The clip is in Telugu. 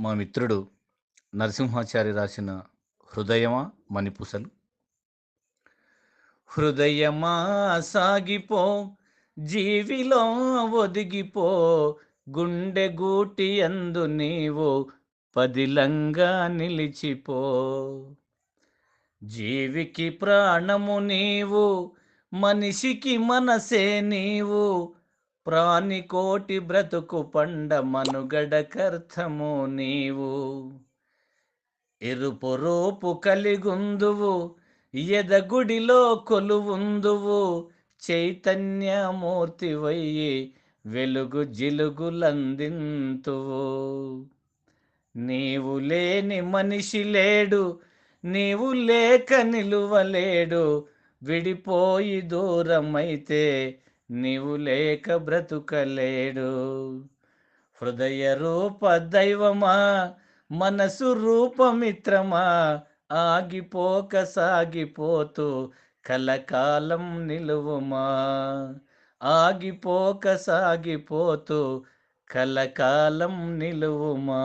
మా మిత్రుడు నరసింహాచారి రాసిన హృదయమా మణిపూసలు? హృదయమా సాగిపో జీవిలో ఒదిగిపో గుండె గూటి అందు నీవు పదిలంగా నిలిచిపో. జీవికి ప్రాణము నీవు మనిషికి మనసే నీవు ప్రాణికోటి బ్రతుకు పండ మనుగడకర్థము నీవు. ఎరుపు రూపు కలిగుందువు ఎదగుడిలో కొలువుందువు. చైతన్యమూర్తివయ్యి వెలుగు జిలుగులందింతువు. నీవు లేని మనిషి లేడు నీవు లేక నిలువలేడు. విడిపోయి దూరమైతే నీవు లేక బ్రతుకలేడు. హృదయ రూప దైవమా మనసు రూపమిత్రమా ఆగిపోక సాగిపోతూ కలకాలం నిలువుమా. ఆగిపోక సాగిపోతూ కలకాలం నిలువుమా.